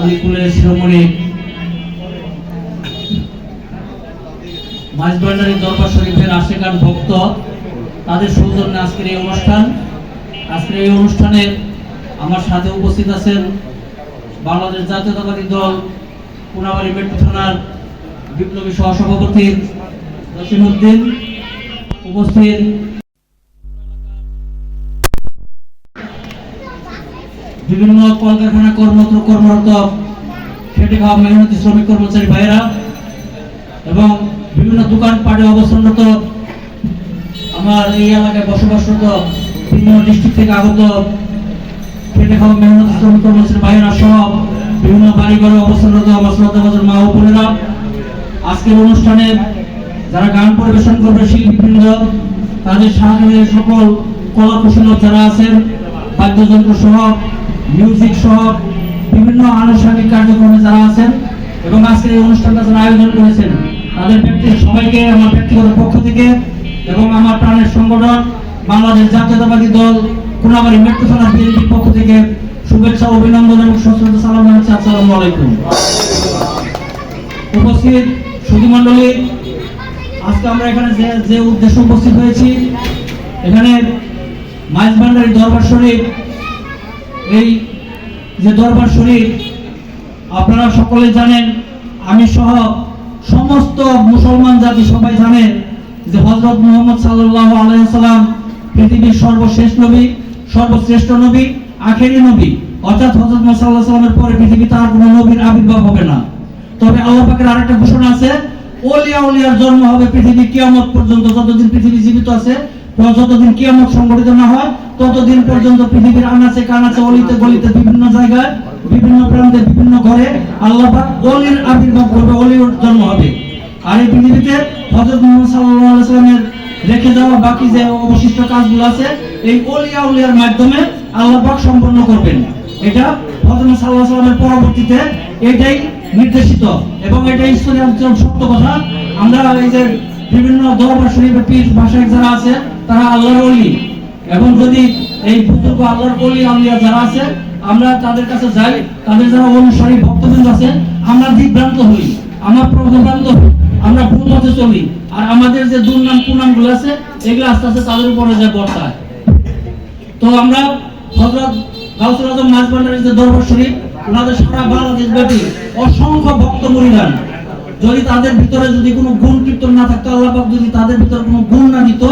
অলিকুলের শিরোমণি মাঝবান্ডারি দরবার শরীফের আশেকান ভক্ত, তাদের সৌজন্যে আজকের এই অনুষ্ঠান। আজকের এই অনুষ্ঠানে আমার সাথে উপস্থিত আছেন বাংলাদেশ জাতীয়তাবাদী দল, পুনাবাড়ি মেট্রো থানার বিপ্লবী সহসভাপতি জসিমউদ্দিন উপস্থিত বিভিন্ন কলকারখানা কর্মরত কর্মরত খেটে খাওয়া মেহনতি শ্রমিক কর্মচারী ভাইরা এবং বিভিন্ন দোকানপাটে অবস্থানরত আমার এই এলাকায় বসবাসরত বিভিন্ন ডিস্ট্রিক্ট থেকে আগত খেটে খাওয়া মেহনতি শ্রমিক কর্মচারী ভাইয়েরা সব বিভিন্ন বাড়ি ঘরে অবস্থানরত আমার শ্রদ্ধাভাজন মা ও বোনেরা। আজকের অনুষ্ঠানে যারা গান পরিবেশন করবে, শিল্পীবৃন্দ, তাদের সাথে সকল কলা কুশলীরা যারা আছেন, বাদ্যযন্ত্র সহ মিউজিক সহ বিভিন্ন আনুষ্ঠানিক কার্যক্রমে যারা আছেন এবং আজকের এই অনুষ্ঠানটা যারা আয়োজন করেছেন, তাদের ব্যক্তি সবাইকে আমার ব্যক্তিগত পক্ষ থেকে এবং আমার প্রাণের সংগঠন, বাংলাদেশ জাতীয়তাবাদী দল কোনাবাড়ি মেট্রো থানা বিএনপির পক্ষ থেকে শুভেচ্ছা, অভিনন্দন এবং সশ্রদ্ধ সালাম জানাচ্ছি। আসসালামু আলাইকুম। উপস্থিত সুধী মণ্ডলী আজকে আমরা এখানে যে যে উদ্দেশ্যে উপস্থিত হয়েছি, এখানে মাইজবান্ডারি দরবার শরীফ এই যে দরবার শরীফ, আপনারা সকলে জানেন, আমি সহ সমস্ত মুসলমান জাতি সবাই জানেন যে হজরত মুহাম্মদ সাল্লাহ আলাইসাল্লাম পৃথিবীর সর্বশেষ নবী, সর্বশ্রেষ্ঠ নবী, আখেরি নবী। অর্থাৎ হজরত মুহাম্মদ সাল্লামের পরে পৃথিবীতে আর কোনো নবীর আবির্ভাব হবে না। তবে আল্লাহ আরেকটা ঘোষণা আছে ওলিয়া উলিয়ার জন্ম হবে পৃথিবী কিয়ামত পর্যন্ত, যতদিন পৃথিবী জীবিত আছে যতদিন কিয়ামত সংগঠিত না হয়, ততদিন পর্যন্ত পৃথিবীর আনাচে কানাচে, অলিতে গলিতে বিভিন্ন জায়গায়, বিভিন্ন প্রান্তে বিভিন্ন ঘরে আল্লাহ অলির আবির্ভাব করবে অলির জন্ম হবে। আর এই পৃথিবীতে হযরত মুহাম্মদ সাল্লাল্লাহু আলাইহি সাল্লামের রেখে যাওয়া বাকি যে অবশিষ্ট কাজগুলো আছে, এই অলিয়া উলিয়ার মাধ্যমে আল্লাহ পাক সম্পন্ন করবেন। এটা হযরত সাল্লাল্লাহু আলাইহি সাল্লামের পরবর্তীতে এটাই নির্দেশিত এবং এটাই ঈশ্বরের একদম সত্য কথা। আমরা এই যে বিভিন্ন দরবার শরীফের পীর ভাষায় যারা আছে তারা আল্লাহর অলি এবং যদি এই বুজুর্গ আল্লাহর অলি আউলিয়া যারা আছে, আমরা তাদের কাছে যাই, তাদের যারা অনুসারী ভক্তবৃন্দ আছে আমরা বিভ্রান্ত হই, আমরা প্রভ্রান্ত হই, আমরা ভুল পথে চলি। আর আমাদের যে দুর্নাম কুনামগুলো আছে, এগুলো আস্তে আস্তে তাদের উপরে যায় বর্তায়। তো আমরা হযরত গাউসুল আজম মাঝবান্ডারের যে দরবার শরীফ, ওনাদের সারা বাংলাদেশ ব্যাপী অসংখ্য ভক্ত মরিদান। যদি তাদের ভিতরে যদি কোনো গুণ কীর্তন না থাকতো, আল্লাহ যদি তাদের ভিতরে কোনো গুণ না দিত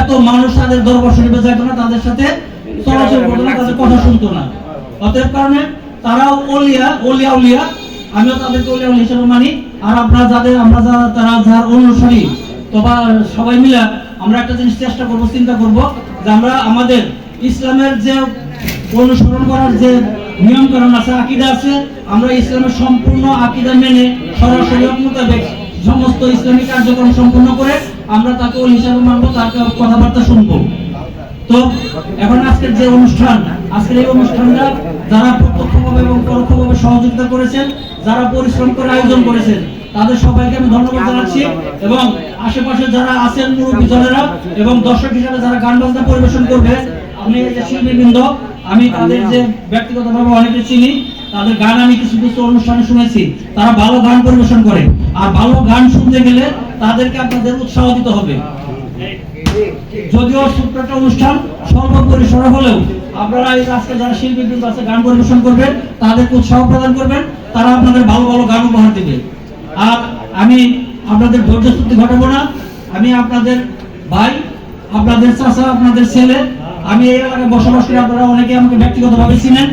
এত মানুষ তাদের দরবার শরীফে যাইতো না, তাদের সাথে চলাচল করতো না, তাদের কথা শুনতো না। অতএব কারণে তারাও অলিয়া অলিয়া উলিয়া আমিও তাদেরকে অলিয়া উলিয়া হিসেবে মানি। আর আপনারা যাদের আমরা যারা তারা যার অনুসারী, তো বা সবাই মিলে আমরা একটা জিনিস চেষ্টা করব, চিন্তা করব যে আমরা আমাদের ইসলামের যে অনুসরণ করার যে নিয়ম কারণ আছে, আকিদা আছে, আমরা ইসলামের সম্পূর্ণ আকিদা মেনে সরাসরি মোতাবেক সমস্ত ইসলামিক কার্যক্রম সম্পূর্ণ করে আমরা তাকে ওই হিসাবে মানবো, তার কথাবার্তা শুনব। তো এখন আজকের যে অনুষ্ঠান, আজকের এই অনুষ্ঠানটা যারা প্রত্যক্ষভাবে এবং পরোক্ষভাবে সহযোগিতা করেছেন, যারা পরিশ্রম করে আয়োজন করেছেন, তাদের সবাইকে আমি ধন্যবাদ জানাচ্ছি এবং আশেপাশে যারা আছেন মুরব্বী জনেরা এবং দর্শক হিসাবে যারা গান বাজনা পরিবেশন করবে আমি এই যে শিল্পীবৃন্দ, আমি তাদের যে ব্যক্তিগতভাবে অনেকে চিনি, তাদের গান আমি কিছু কিছু অনুষ্ঠানে শুনেছি, তারা ভালো গান পরিবেশন করে। আর ভালো গান শুনতে গেলে তাদেরকে আপনাদের উৎসাহ দিতে হবে। যদিও একটা অনুষ্ঠান সর্বপরিসরে হলেও আপনারা এই আজকে যারা শিল্পী বৃন্দ আছে, গান পরিবেশন করবেন, তাদেরকে উৎসাহ প্রদান করবেন, তারা আপনাদের ভালো ভালো গান উপহার দেবে। আর আমি আপনাদের ধৈর্য স্তুতি ঘটাবো না। আমি আপনাদের ভাই, আপনাদের চাচা, আপনাদের ছেলে, আমি এই এলাকায় বসবাস করি, আপনারা অনেকে আমাকে ব্যক্তিগতভাবে চিনেন।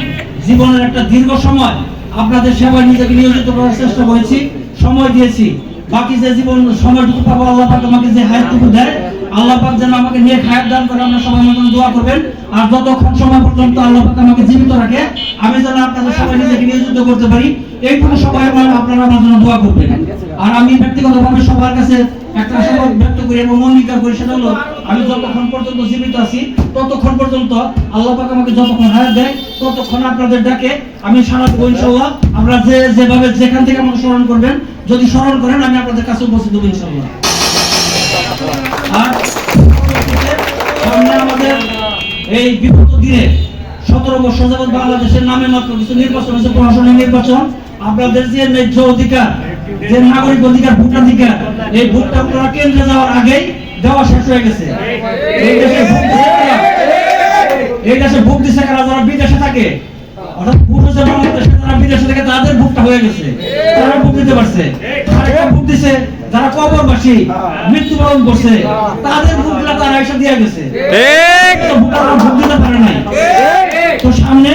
জীবনের একটা দীর্ঘ সময় আপনাদের সেবায় নিজেকে নিয়োজিত করার চেষ্টা করেছি, সময় দিয়েছি। বাকি যে জীবন সময়টুকু পাবো আল্লাহ পাক আমাকে যে হায়াতটুকু দেয় আল্লাহ পাক যেন আমাকে নিয়ে খায়াত দান করে আমরা সবাই মতন দোয়া করবেন। আর যতক্ষণ সময় পর্যন্ত আল্লাহ পাক আমাকে জীবিত রাখে আমি যেন আপনাদের সবাই নিজেকে নিয়োজিত করতে পারি এইটুকু সবাই আপনারা আমার জন্য দোয়া করবেন। আর আমি ব্যক্তিগতভাবে সবার কাছে একটা আশাবাদ ব্যক্ত করি এবং অঙ্গীকার করি সেটা হলো আমি যতক্ষণ পর্যন্ত জীবিত আছি ততক্ষণ পর্যন্ত আল্লাহ পাক আমাকে যতক্ষণ হায়াত দেয় ততক্ষণ আপনাদের ডাকে আমি সারা দেবো ইনশাল্লাহ আমরা যে যেভাবে যেখান থেকে আমাকে স্মরণ করবেন যদি স্মরণ করেন, আমি আপনাদের কাছে উপস্থিত হব ইনশাল্লাহ আর সামনে আমাদের এই বিগত দিনে সতেরো বছর যাবৎ বাংলাদেশের নামে মাত্র কিছু নির্বাচন হয়েছে, প্রশাসনিক নির্বাচন। আপনাদের যে ন্যায্য অধিকার, যে নাগরিক অধিকার, ভোটাধিকার, এই ভোটটা আপনারা কেন্দ্রে যাওয়ার আগেই দেওয়া শেষ হয়ে গেছে। এই দেশে এই দেশে ভোট কারা? যারা বিদেশে থাকে অর্থাৎ ভোট হচ্ছে বাংলাদেশে যারা বিদেশে থাকে তাদের ভোটটা হয়ে গেছে। তারা ভোট দিতে পারছে। আরেকটা ভোট দিছে যারা কবরবাসী মৃত্যুবরণ করছে তাদের ভোটগুলা তারা এসে দিয়ে গেছে। তো ভোটাররা ভোট দিতে পারে নাই। তো সামনে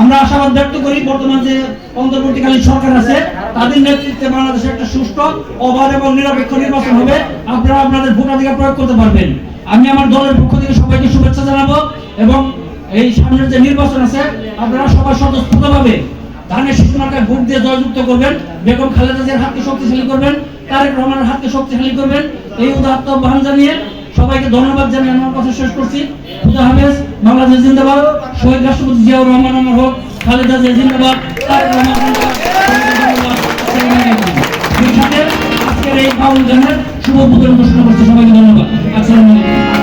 আমরা আশাবাদ ব্যক্ত করি বর্তমান যে অন্তর্বর্তীকালীন সরকার আছে তাদের নেতৃত্বে বাংলাদেশে একটা সুষ্ঠু অবাধ এবং নিরপেক্ষ নির্বাচন হবে। আপনারা আপনাদের ভোটাধিকার প্রয়োগ করতে পারবেন। আমি আমার দলের পক্ষ থেকে সবাইকে শুভেচ্ছা জানাব এবং এই সামনের যে নির্বাচন আছে আপনারা সবার সবাই স্বতঃস্ফূর্তভাবে ধানের শিশু ভোট দিয়ে জয়যুক্ত করবেন, বেগম খালেদা জিয়ার হাতকে শক্তিশালী করবেন, তারেক রহমানের হাতকে শক্তিশালী করবেন, এই উদাত্ত আহ্বান জানিয়ে সবাইকে ধন্যবাদ জানিয়ে আমার কথা শেষ করছি। খুদা হাফেজ, বাংলাদেশ জিন্দাবাদ, শহীদ রাষ্ট্রপতি জিয়াউর রহমান, আমার হোক, খালেদা জিয়া জিন্দাবাদ, তারেক রহমান আজকের এই বাউল গানের শুভ উদ্বোধন ঘোষণা করছি, সবাইকে ধন্যবাদ, আসসালামু আলাইকুম।